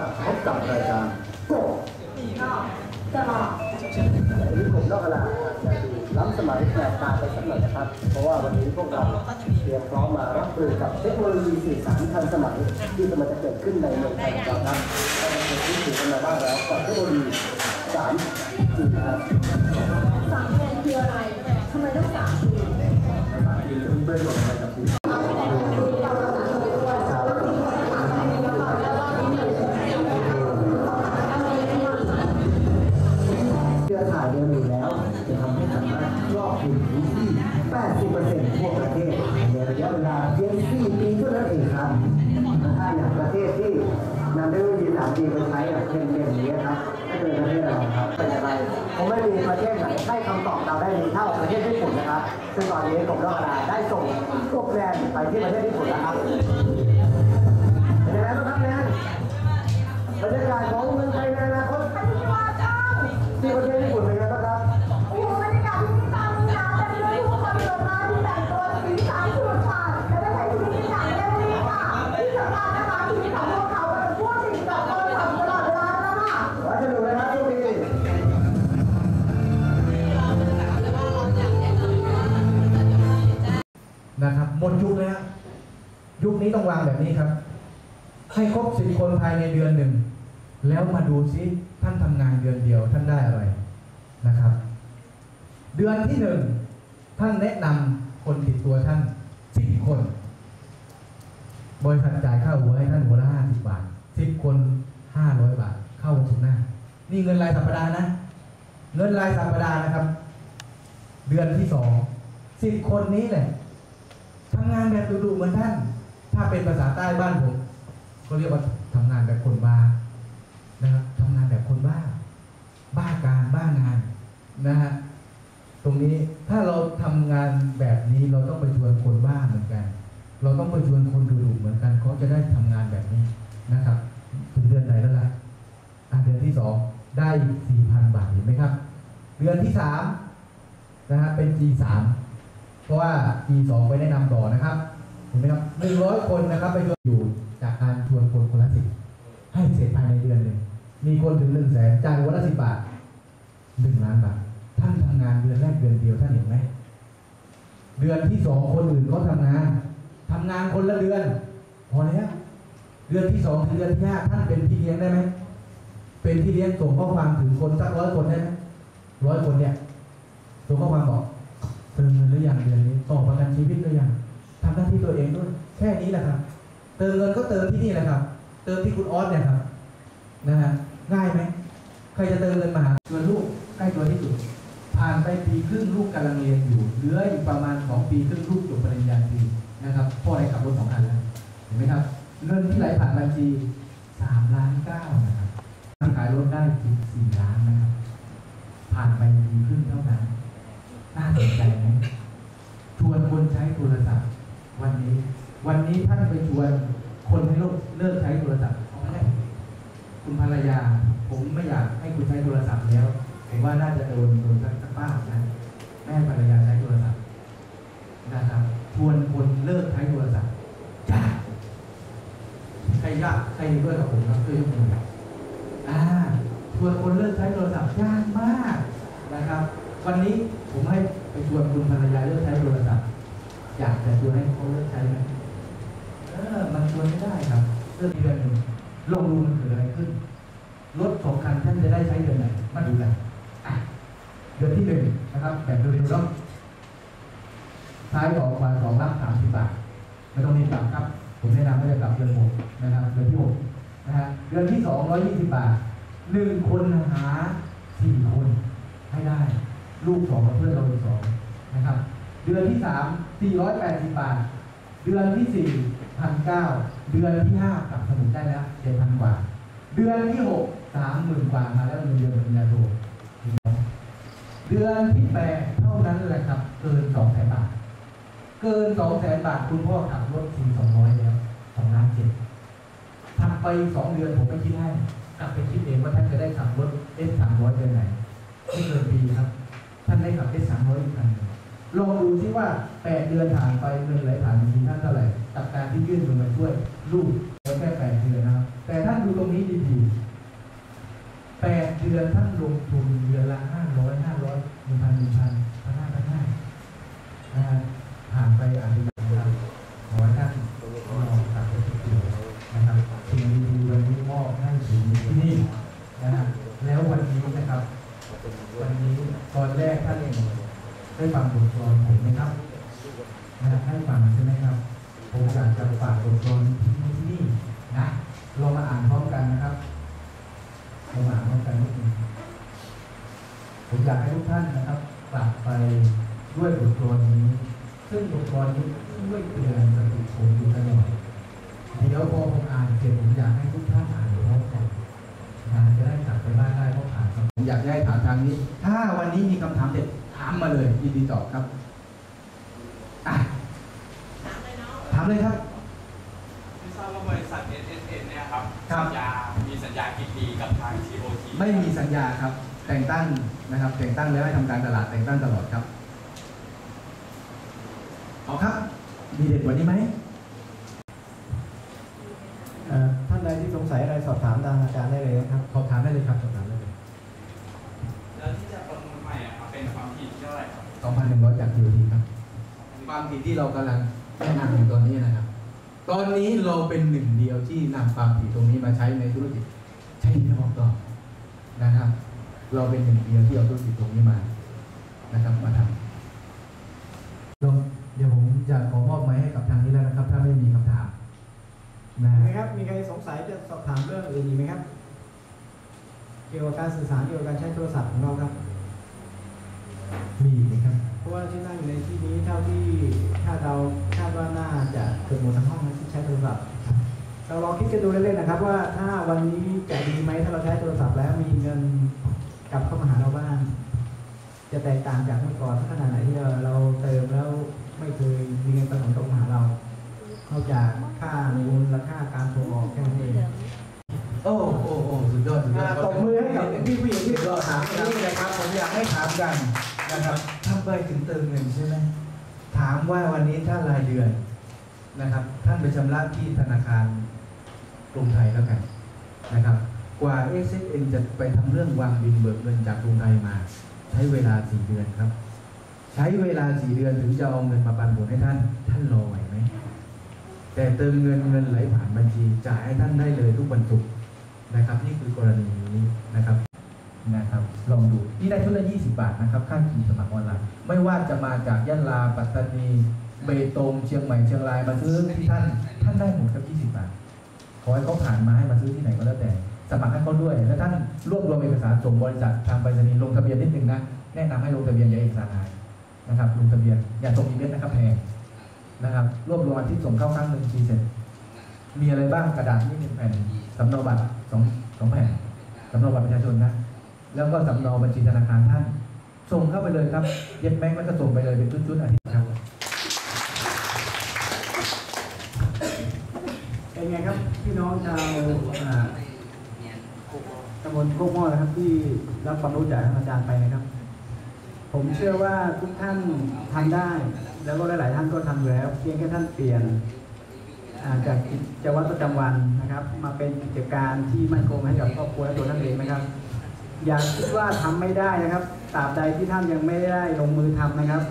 ายการโก้จะมาวันนี้ผมนอกกระดาษจะดูล้ำสมัยแปลกตาไปสักหน่อยนะครับ เพราะว่าวันนี้พวกเราเตรียมพร้อมมารับมือกับเทคโนโลยีสื่อสารทันสมัยที่กำลังจะเกิดขึ้นในเมืองไทยของเราครับได้เคยพูดถึงกันมาบ้างแล้วกับเทคโนโลยีสามจีครับสามเดือนคืออะไรทำไมต้องสามปีสามจีจะเพื่อนๆบอกอะไรกับคุณ ซึ่งตอนนี้กรมรัชดาได้ส่งพวกแบรนด์ไปที่ประเทศญี่ปุ่นแล้วครับ นะครับหมดยุคแล้วยุคนี้ต้องวางแบบนี้ครับ ให้ครบสิบคนภายในเดือนหนึ่ง แล้วมาดูซิท่านทำงานเดือนเดียวท่านได้อะไรนะครับ เดือนที่หนึ่งท่านแนะนำคนติดตัวท่านสิบคน บริษัทจ่ายค่าหัวให้ท่านหัวละห้าสิบบาทสิบคนห้าร้อยบาท เข้าวันศุกร์หน้า นี่เงินรายสัปดาห์นะ เงินรายสัปดาห์นะครับ เดือนที่สองสิบคนนี้แหละ ทำงานแบบดุๆเหมือนท่าน ถ้าเป็นภาษาใต้บ้านผมก็เรียกว่าทำงานแบบคนบ้านะครับทำงานแบบคนบ้า บ้าการบ้างานนะฮะตรงนี้ถ้าเราทำงานแบบนี้เราต้องไปชวนคนบ้าเหมือนกัน เราต้องไปชวนคนดุๆเหมือนกันเขาจะได้ทำงานแบบนี้นะครับถึงเดือนไหนแล้วล่ะอะเดือนที่สองได้สี่พันบาทเห็นไหมครับ เดือนที่สามนะฮะเป็น G3 เพราะว่า G2 ไปแนะนำต่อนะครับ เห็นไหมครับหนึ่งร้อยคนนะครับ ไปชวนอยู่จากการชวนคนคนละสิบให้เสร็จภายในเดือนหนึ่งมีคนถึงหนึ่งแสนจ่ายวันละสิบบาทหนึ่งล้านบาท ท่านทำงานเดือนแรกเดือนเดียวท่านเห็นไหม เดือนที่สองคนอื่นเขาทำงานทำงานคนละเดือน พอแล้ว เดือนที่สองถึงเดือนที่ห้าท่านเป็นพี่เลี้ยงได้ไหม เป็นพี่เลี้ยงส่งข้อความถึงคนสักร้อยคนได้ไหมร้อยคนเนี่ย ส่งข้อความบอก เติมเงินหรือยังเดือนนี้ต่อประกันชีวิตหรือยังทำหน้าที่ตัวเองด้วยแค่นี้แหละครับ เติมเงินก็เติมที่นี่แหละครับ เติมที่คุณออสเนี่ยครับนะฮะง่ายไหมใครจะเติมเงินมาหาเงินลูกใกล้ตัวที่สุดผ่านไปปีครึ่งลูกกำลังเรียนอยู่เหลืออีกประมาณสองปีครึ่งลูกจบปริญญาตรีนะครับพ่อได้ขับรถสองคันแล้วเห็นไหมครับเงินที่ไหลผ่านบัญชีสามล้านเก้านะครับขายรถได้ถึงสี่ล้านนะครับผ่านไปปีครึ่งเท่านั้นาสนใจไหมชวนคนใช้โทรศัพท์ วันนี้ วันนี้ท่านไปชวนคนให้โลกเลิกใช้โทรศัพท์เอาไม่ได้คุณภรรยา ผมไม่อยากให้คุณใช้โทรศัพท์แล้วผมว่าน่าจะโดนโดนสักสักป้าบนะแม่ภรรยาใช้โทรศัพท์นะครับชวนคนเลิกใช้โทรศัพท์จ้าใครยากใครเห็นด้วยกับผมครับช่วยยกมืออ่าชวนคนเลิกใช้โทรศัพท์ยากมากนะครับ วันนี้ผมให้ ชวนคุณภรรยาเลิกใช้โทรศัพท์อยากจะชวนให้เขาเลิกใช้ไหมเออมันชวนไม่ได้ครับเรื่องเดือนหนึ่งลองดูมันเกิดอะไรขึ้นรถสองคันท่านจะได้ใช้เดือนไหนมาดูกันเดือนที่หนึ่งนะครับแบบเร็วๆเนาะซ้ายสองขวาสองรับสามสิบบาทไม่ต้องรีบกลับครับ ผมแนะนำไม่ได้กลับเดือนหกนะครับเดือนที่หกนะฮะเดือนที่สองร้อยยี่สิบบาทหนึ่งคนหาสี่คนให้ได้ ลูกสองกับเพื่อนเราอีกสองนะครับ เดือนที่สามสี่ร้อยแปดสิบบาท เดือนที่สี่พันเก้าเดือนที่ห้ากลับสมุดได้แล้วเจ็ดพันกว่า เดือนที่หกสามหมื่นกว่ามาแล้วเงินเดือนปริญญาโทเดือนที่แปดเท่านั้นแหละครับ เกินสองแสนบาท เกินสองแสนบาทคุณพ่อขับรถทีสองร้อยแล้วสองล้านเจ็ดถัดไปสองเดือนผมไม่คิดให้กลับไปคิดเองว่าท่านจะได้ขับรถเอสสามร้อยเดือนไหนไม่เกินปีครับ ให้กับเอสสามร้อยอีกคันหนึ่งลองดูซิว่าแปดเดือนผ่านไปเงินไหลผ่านบัญชีท่านเท่าไหร่กับการที่ยื่นมือมาช่วยลูกแค่แปดเดือนนะครับ แต่ท่านดูตรงนี้ดีๆดือนท่านลงทุนเดือนละห้าร้อยห้าร้อยหนึ่งพันหนึ่งพันห้านะฮะผ่านไปอาจจะยังเราขอให้ท่านลองตัดไปที่ตัวนะครับสิ่งดีๆวันนี้มอบให้ถึงที่นี่นะฮะแล้ววันนี้นะครับ วันนี้ต อนแรกท่านเองได้ฟังบทกลอนผมไหมครับนะฮะให้ฟังใช่ไหมครับ ผมอยากจะฝากบทกลอนที่นี่นะเรามาอ่านพร้อมกันนะครับเรามาอ่านพร้อมกันนิดนึงผมอยากให้ทุกท่านนะครับกลับไปด้วยบทกลอนนี้ ซึ่งบทกลอนนี้ช่วยเตือนสติผมอยู่ตลอดเดี๋ยวพอผมอ่านเสร็จผมอยากให้ทุกท่านอ่านพร้อมกันงานจะได้กลับไปบ้านได้เพราะผ่านผมอยากจะให้ นี้ ถ้าวันนี้มีคำถามเด็ดถามมาเลยยินดีตอบครับอะถามเลยครับไม่ทราบว่าบริษัท SSN เนี่ยครับครับสัญญามีสัญญากี่ปีกับทาง TOT ไม่มีสัญญาครับ แต่งตั้งนะครับ แต่งตั้งแล้วให้ทำการตลาดแต่งตั้งตลอดครับเอาครับ มีเด็ดกว่านี้ไหมเอ่อท่านใดที่สงสัยอะไรสอบถามทางอาจารย์ได้เลยนะครับ 2,100จากทีทีครับ ความผิดที่เรากำลังแนะนำอยู่ตอนนี้นะครับ ตอนนี้เราเป็นหนึ่งเดียวที่นำความผิดตรงนี้มาใช้ในธุรกิจใช้ที่บอกต่อนะครับ เราเป็นหนึ่งเดียวที่เอาธุรกิจตรงนี้มานะครับมาทำลงเดี๋ยวผมจะขอมอบไม้ให้กับทางนี้แล้วนะครับ ถ้าไม่มีคำถามนะมีไหมครับมีใครสงสัยจะสอบถามเรื่องอื่นอีกไหมครับ เกี่ยวกับการสื่อสารเกี่ยวกับการใช้โทร นี้เท่าที่ถ้าเราคาดว่าน่าจะเกือบหมดทั้งห้องนะที่ใช้โทรศัพท์เราลองคิดกันดูเล่นๆนะครับ ว่าถ้าวันนี้จะดีไหมถ้าเราใช้โทรศัพท์แล้วมีเงินกลับเข้ามาหาเราบ้างจะแตกต่างจากเมื่อก่อน ถ้ารายเดือนนะครับ ท่านไปชำระที่ธนาคารกรุงไทยแล้วกันนะครับ กว่า s อ n จะไปทำเรื่องวางบินเบิกเงินจากกรุงไทยมา ใช้เวลาสี่เดือนครับ ใช้เวลาสี่เดือนถึงจะเอาเงินมาปันผลให้ท่าน ท่านรอไหวไหม แต่เติมเงินเงินไหลผ่านบัญชีจ่ายให้ท่านได้เลยทุกวันศุกร์นะครับ นี่คือกรณีนี้นะครับนะครับลองดูนี่ได้ชุดละ 20 บาทนะครับ ค่าขี่สมัครออนไลน์ไม่ว่าจะมาจากยะลาปัตตานี เบตงเชียงใหม่เชียงรายมาซื้อที่ท่านท่านได้หมดครับ20บาทขอให้เขาผ่านมาให้มาซื้อที่ไหนก็แล้วแต่ สมัครให้เขาด้วย แล้วท่านรวบรวมเอกสารส่งบริษัททางไปรษณีย์ลงทะเบียนนิดนึงนะแนะนำให้ลงทะเบียนอย่าเอกสารหายนะครับลงทะเบียนอย่าส่งอีเมลนะครับแพงนะครับรวบรวมวันที่ส่งเข้าครั้งหนึ่งทีเสร็จ มีอะไรบ้างกระดาษนี่หนึ่งแผ่นสำเนาบัตรสองสองแผ่นสำเนาบัตรประชาชนนะแล้วก็สำเนาบัญชีธนาคารท่าน ส่งเข้าไปเลยครับเย็บแบงก์แล้วก็ส่งไปเลยเป็นชุดๆอาทิตย์ครับ เป็นไง ครับพี่น้องชาวตำบลโคกหม้อนะครับที่รับความรู้จากท่านอาจารย์ไปนะครับ ผมเชื่อว่าทุกท่านทำได้ แล้วก็หลาย ๆ ท่านก็ทำแล้ว เพียงแค่ท่านเปลี่ยนจากกิจวัตรประจำวันนะครับ มาเป็นกิจการที่มั่นคงให้กับครอบครัวและตัวท่านเองนะครับ อย่าคิดว่าทำไม่ได้นะครับตราบใดที่ท่านยังไม่ได้ลงมือทำนะครับ